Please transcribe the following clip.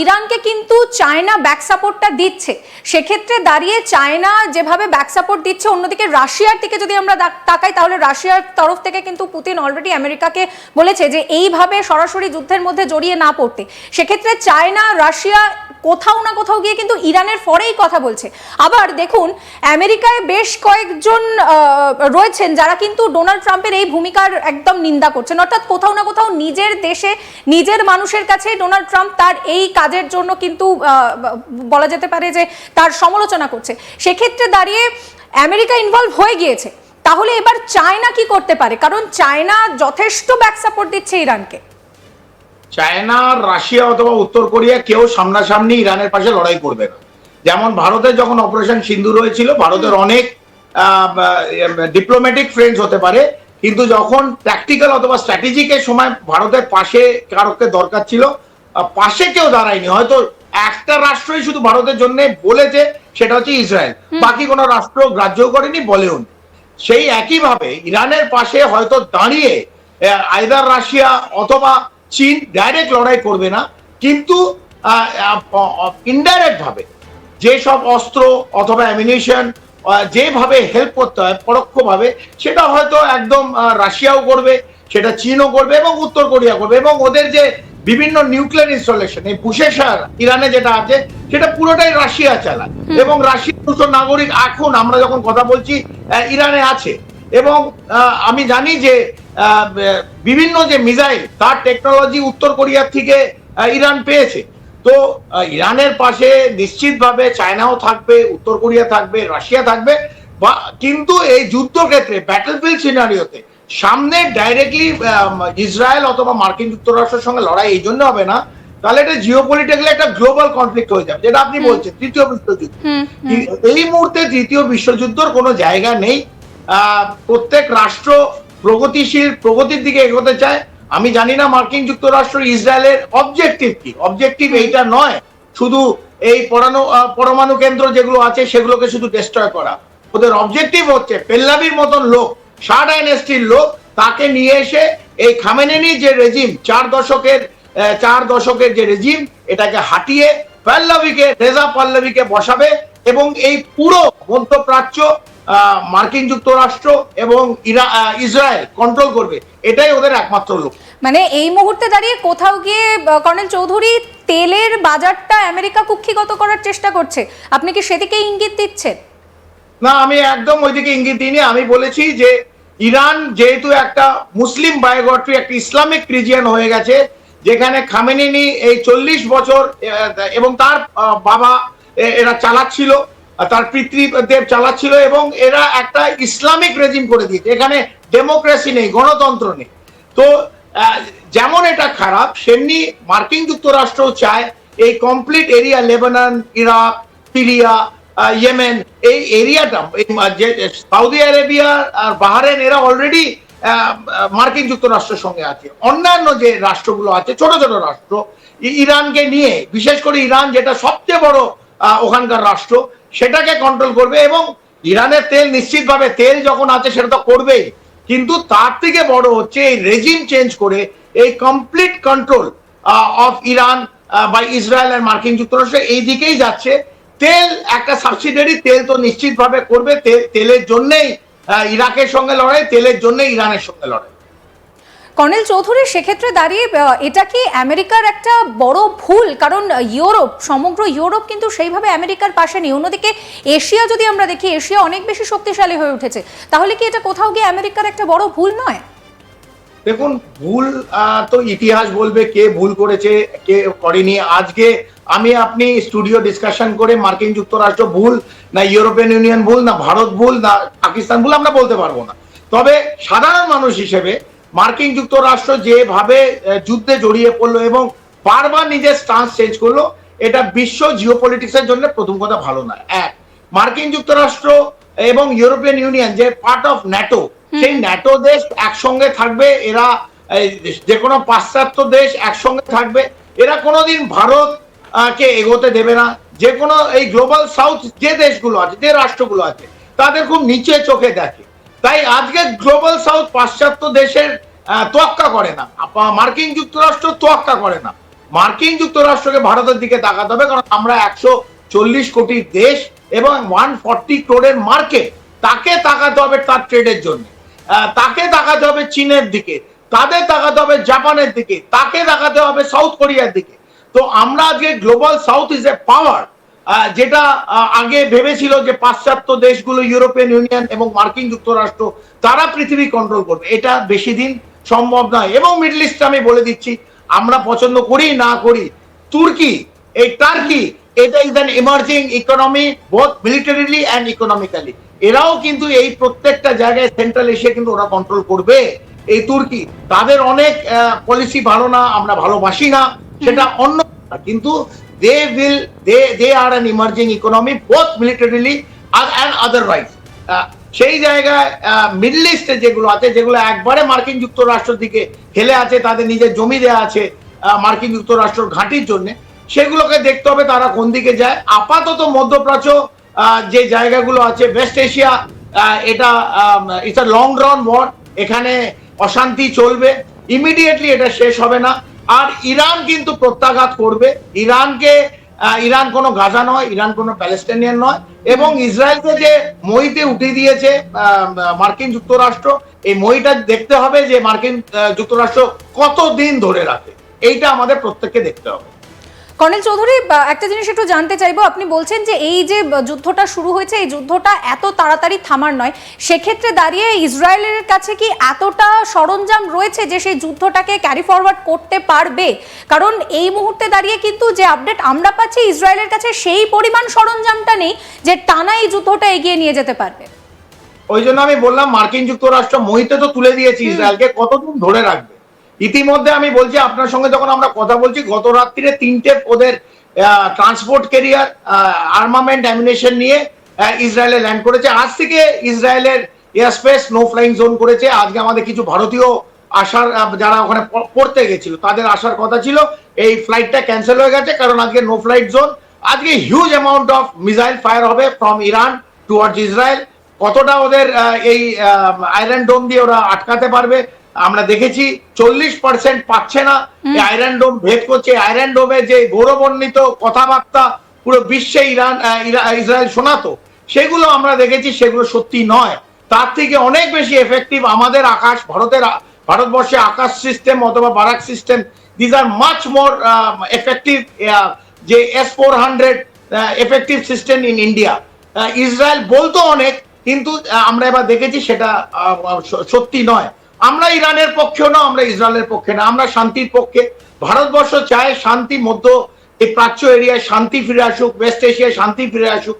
ইরানকে কিন্তু China back সাপোর্টটা দিচ্ছে। সেক্ষেত্রে দাঁড়িয়ে চায়না যেভাবে ব্যাক সাপোর্ট দিচ্ছে, অন্যদিকে রাশিয়ার দিকে যদি আমরা তাকাই, তাহলে রাশিয়ার তরফ থেকে কিন্তু পুতিন অলরেডি আমেরিকাকে বলেছে যে, এইভাবে সরাসরি যুদ্ধের মধ্যে জড়িয়ে না পড়তে। সেক্ষেত্রে চায়না, রাশিয়া কোথাও না কোথাও গিয়ে কিন্তু ইরানের ফরেই কথা বলছে। আবার দেখুন, আমেরিকায় বেশ কয়েকজন রয়েছেন যারা কিন্তু ডোনাল্ড ট্রাম্পের এই ভূমিকার একদম নিন্দা করছেন। অর্থাৎ কোথাও না কোথাও নিজের দেশে নিজের মানুষের কাছে ডোনাল্ড ট্রাম্প তার এই কাজের জন্য কিন্তু বলা যেতে পারে যে তার সমালোচনা করছে। সেক্ষেত্রে দাঁড়িয়ে আমেরিকা ইনভলভ হয়ে গিয়েছে। তাহলে এবার চায়না কি করতে পারে? কারণ চায়না যথেষ্ট ব্যাক সাপোর্ট দিচ্ছে ইরানকে। চায়না রাশিয়া অথবা উত্তর কোরিয়া কেউ সামনাসামনি ইরানের পাশে লড়াই করবে না। যেমন ভারতের যখন অপারেশন সিন্ধুর হয়েছিল ভারতের অনেক ডিপ্লোম্যাটিক ফ্রেন্ডস হতে পারে কিন্তু যখন প্র্যাকটিক্যাল অথবা স্ট্র্যাটেজিকের সময় ভারতের পাশে কারোকে দরকার ছিল পাশে কেউ দাঁড়ায়নি। হয়তো একটা রাষ্ট্রই শুধু ভারতের জন্য বলেছে সেটা হচ্ছে ইসরায়েল। বাকি কোনো রাষ্ট্র গ্রাহ্য করেনি বলেও। সেই একইভাবে ইরানের পাশে হয়তো দাঁড়িয়ে আইদার রাশিয়া অথবা চীন ডাইরেক্ট লড়াই করবে না কিন্তু ইনডাইরেক্ট ভাবে যেসব অস্ত্র অথবা অ্যামিনিশন যেভাবে হেল্প করতে হয় পরোক্ষভাবে সেটা হয়তো একদম রাশিয়াও করবে সেটা চীনও করবে এবং উত্তর কোরিয়া করবে এবং ওদের যে বিভিন্ন নিউক্লিয়ার ইনস্টলেশন এই বুশেশার ইরানে যেটা আছে সেটা পুরোটাই রাশিয়া চালায়। এবং রাশিয়ার দুশো নাগরিক এখন আমরা যখন কথা বলছি ইরানে আছে। এবং আমি জানি যে বিভিন্ন যে মিসাইল তার টেকনোলজি উত্তর কোরিয়ার থেকে ইরান পেয়েছে। তো ইরানের পাশে নিশ্চিতভাবে চায়নাও থাকবে উত্তর কোরিয়া থাকবে রাশিয়া থাকবে। বা কিন্তু এই যুদ্ধক্ষেত্রে ব্যাটলফিল্ড সিনারিওতে সামনে ডাইরেক্টলি ইসরায়েল অথবা মার্কিন যুক্তরাষ্ট্রের সঙ্গে লড়াই এই জন্য হবে না। তাহলে এটা জিওপলিটিক্যালি একটা গ্লোবাল কনফ্লিক্ট হয়ে যাবে যেটা আপনি বলছেন তৃতীয় বিশ্বযুদ্ধ। এই মুহূর্তে তৃতীয় বিশ্বযুদ্ধর কোনো জায়গা নেই। আহ, প্রত্যেক রাষ্ট্র প্রগতিশীল প্রগতির দিকে এগোতে চায়। আমি জানি না মার্কিন যুক্তরাষ্ট্র ইসরায়েলের অবজেক্টিভ কি। অবজেক্টিভ এইটা নয়। শুধু এই পরমাণু আহ, পরমাণু কেন্দ্র যেগুলো আছে সেগুলোকে শুধু ডিস্ট্রয় করা। ওদের অবজেক্টিভ হচ্ছে পেল্লাবির মতন লোক শাহ ডাইনেস্টির লোক তাকে নিয়ে এসে এই খামেনেনি যে রেজিম চার দশকের চার দশকের যে রেজিম এটাকে হাঁটিয়ে পল্লবীকে রেজা পল্লবীকে বসাবে এবং এই পুরো মধ্যপ্রাচ্য মার্কিন যুক্তরাষ্ট্র এবং ইসরায়েল কন্ট্রোল করবে। এটাই ওদের একমাত্র লোক মানে এই মুহূর্তে দাঁড়িয়ে কোথাও গিয়ে কর্নেল চৌধুরী তেলের বাজারটা আমেরিকা কুক্ষিগত করার চেষ্টা করছে। আপনি কি সেদিকে ইঙ্গিত দিচ্ছেন? না আমি একদম ওইদিকে ইঙ্গিত দিইনি। আমি বলেছি যে ইরান যেহেতু একটা মুসলিম বায়োগ্রাফি একটা ইসলামিক রিজিয়ন হয়ে গেছে যেখানে খামেনিনি এই চল্লিশ বছর এবং তার বাবা এরা চালাচ্ছিল তার পিতৃদেব চালাচ্ছিল এবং এরা একটা ইসলামিক রেজিম করে দিয়েছে। এখানে ডেমোক্রেসি নেই, গণতন্ত্র নেই। তো যেমন এটা খারাপ, সেমনি মার্কিন যুক্তরাষ্ট্র চায় এই complete area Lebanon, Iraq, Syria Yemen, এই এরিয়াটা সৌদি আরেবিয়া আর বাহারেন এরা অলরেডি মার্কিন যুক্তরাষ্ট্রের সঙ্গে আছে। অন্যান্য যে রাষ্ট্রগুলো আছে, ছোট ছোট রাষ্ট্র ইরানকে নিয়ে, বিশেষ করে ইরান যেটা সবচেয়ে বড় ওখানকার রাষ্ট্র সেটাকে কন্ট্রোল করবে এবং ইরানের তেল নিশ্চিতভাবে তেল যখন আছে সেটা তো করবেই। কিন্তু তার থেকে বড় হচ্ছে এই রেজিম চেঞ্জ করে এই কমপ্লিট কন্ট্রোল অফ ইরান বা ইসরায়েল আর মার্কিন যুক্তরাষ্ট্র এই দিকেই যাচ্ছে। তেল, একটা সাবসিডারি তেল তো নিশ্চিতভাবে করবে তেলের জন্যেই ইরাকের সঙ্গে লড়াই, তেলের জন্যই ইরানের সঙ্গে লড়াই। কর্নেল চৌধুরী, সেক্ষেত্রে দাঁড়িয়ে এটা কি আমেরিকার একটা বড় ভুল? কারণ ইউরোপ, সমগ্র ইউরোপ কিন্তু সেইভাবে আমেরিকার পাশে নেই। অন্যদিকে এশিয়া, যদি আমরা দেখি, এশিয়া অনেক বেশি শক্তিশালী হয়ে উঠেছে। তাহলে কি এটা কোথাও গিয়ে আমেরিকার একটা বড় ভুল নয়? দেখুন, ভুল তো ইতিহাস বলবে কে ভুল করেছে, কে করেনি। আজকে আমি আপনি স্টুডিও ডিসকাশন করে মার্কিন যুক্তরাষ্ট্র ভুল, না ইউরোপিয়ান ইউনিয়ন ভুল, না ভারত ভুল, না পাকিস্তান ভুল, আমরা বলতে পারব না। তবে সাধারণ মানুষ হিসেবে মার্কিন যুক্তরাষ্ট্র যেভাবে যুদ্ধে জড়িয়ে পড়ল এবং বারবার নিজের স্টান্স চেঞ্জ করল এটা বিশ্ব জিওপলিটিক্সের জন্য প্রথম কথা ভালো না। এক মার্কিন যুক্তরাষ্ট্র এবং ইউরোপিয়ান ইউনিয়ন যে পার্ট অফ ন্যাটো সেই ন্যাটো দেশ একসঙ্গে থাকবে এরা যে কোনো পাশ্চাত্য দেশ একসঙ্গে থাকবে এরা কোনোদিন ভারত কে এগোতে দেবে না। যে কোনো এই গ্লোবাল সাউথ যে দেশগুলো আছে যে রাষ্ট্রগুলো আছে তাদের খুব নিচে চোখে দেখে। তাই আজকে গ্লোবাল সাউথ পাশ্চাত্য দেশের তোয়াক্কা করে না। মার্কিন যুক্তরাষ্ট্র তোয়াক্কা করে না। মার্কিন যুক্তরাষ্ট্রকে ভারতের দিকে তাকাতে হবে, কারণ আমরা একশো চল্লিশ কোটি দেশ এবং ওয়ান ফর্টি ক্রোডের মার্কেট তাকে তাকাতে হবে তার ট্রেডের জন্য। তাকে তাকাতে হবে চীনের দিকে। তাদের তাকাতে হবে জাপানের দিকে। তাকে তাকাতে হবে সাউথ কোরিয়ার দিকে। তো আমরা আজকে global south is a power যেটা আগে ভেবেছিল যে পাশ্চাত্য দেশগুলো ইউরোপিয়ান ইউনিয়ন এবং মার্কিন যুক্তরাষ্ট্র, তারা পৃথিবী কন্ট্রোল করবে। এটা বেশি দিন সম্ভব নয়। এবং মিডল ইস্টে আমি বলে দিচ্ছি, আমরা পছন্দ করি না করি, তুর্কি, এই টার্কি, এটা is an emerging economy both militarily and economically এরাও কিন্তু এই প্রত্যেকটা জায়গায় সেন্ট্রাল এশিয়া কিন্তু ওরা কন্ট্রোল করবে, এই তুর্কি। তাদের অনেক পলিসি ভালো না, আমরা ভালোবাসি না, সেটা অন্য কথা। কিন্তু they will they they are an emerging economy both militarily and otherwise সেই জায়গায় মিডল ইস্টে যেগুলো আছে, যেগুলো একবারে মার্কিন যুক্তরাষ্ট্রের দিকে হেলে আছে, তাদের নিজের জমি দেওয়া আছে মার্কিন যুক্তরাষ্ট্র ঘাঁটির জন্য, সেগুলোকে দেখতে হবে তারা কোন দিকে যায়। আপাতত মধ্যপ্রাচ্য যে জায়গাগুলো আছে ওয়েস্ট এশিয়া এটা ইটস লং রান ওয়ার এখানে অশান্তি চলবে। ইমিডিয়েটলি এটা শেষ হবে না। আর ইরান কিন্তু প্রত্যাঘাত করবে। ইরানকে ইরান কোনো গাজা নয়, ইরান কোনো প্যালেস্টাইনিয়ান নয় এবং ইসরায়েলকে যে মইতে উঠিয়ে দিয়েছে মার্কিন যুক্তরাষ্ট্র, এই মইটা দেখতে হবে যে মার্কিন যুক্তরাষ্ট্র কতদিন ধরে রাখে। এইটা আমাদের প্রত্যেককে দেখতে হবে। কর্নেল চৌধুরী একটা জিনিস একটু জানতে চাইব। আপনি বলছেন যে এই যে যুদ্ধটা শুরু হয়েছে এই যুদ্ধটা এত তাড়াতাড়ি থামার নয়। সেক্ষেত্রে দাঁড়িয়ে ইসরায়েলের কাছে কি এতটা সরঞ্জাম রয়েছে যে সেই যুদ্ধটাকে ক্যারি ফরওয়ার্ড করতে পারবে? কারণ এই মুহূর্তে দাঁড়িয়ে কিন্তু যে আপডেট আমরা পাচ্ছি ইসরায়েলের কাছে সেই পরিমাণ সরঞ্জামটা নেই যে টানা এই যুদ্ধটা এগিয়ে নিয়ে যেতে পারবে। ওই জন্য আমি বললাম মার্কিন যুক্তরাষ্ট্র মহিতে তো তুলে দিয়েছে ইসরায়েলকে কতদিন ধরে রাখবে? ইতিমধ্যে আমি বলছি, আপনার সঙ্গে যখন আমরা কথা বলছি, গত রাত্রিরে তিনটে ওদের ট্রান্সপোর্ট ক্যারিয়ার আর্মামেন্ট অ্যামিনেশন নিয়ে ইসরায়েলে ল্যান্ড করেছে। আজ থেকে ইসরায়েলের air space no flying zone করেছে। আজকে আমাদের কিছু ভারতীয় আসার যারা ওখানে পড়তে গেছিল, তাদের আসার কথা ছিল। এই ফ্লাইটটা ক্যান্সেল হয়ে গেছে, কারণ আজকে নো ফ্লাইট জোন আজকে huge amount of missile fire হবে ফ্রম ইরান টুয়ার্ডস ইসরায়েল কতটা ওদের এই আয়রন ডোম দিয়ে ওরা আটকাতে পারবে আমরা দেখেছি চল্লিশ পার্সেন্ট পাচ্ছে না। আয়রন ডোম ভেদ করছে। আয়রন ডোমে যে গৌরবান্বিত কথাবার্তা পুরো বিশ্বে ইরান ইসরায়েল শোনাতো সেগুলো আমরা দেখেছি সেগুলো সত্যি নয়। তার থেকে অনেক বেশি এফেক্টিভ আমাদের আকাশ ভারতের ভারতবর্ষে আকাশ সিস্টেম অথবা Barak system these are much more effective যে S four hundred effective system in India Israel বলতো অনেক কিন্তু আমরা এবার দেখেছি সেটা সত্যি নয়। আমরা ইরানের পক্ষেও না, আমরা ইসরায়েলের পক্ষে না, আমরা শান্তির পক্ষে। ভারতবর্ষ চায় শান্তি মধ্য, এই প্রাচ্য এরিয়ায় শান্তি ফিরে আসুক ওয়েস্ট এশিয়ায় শান্তি ফিরে আসুক।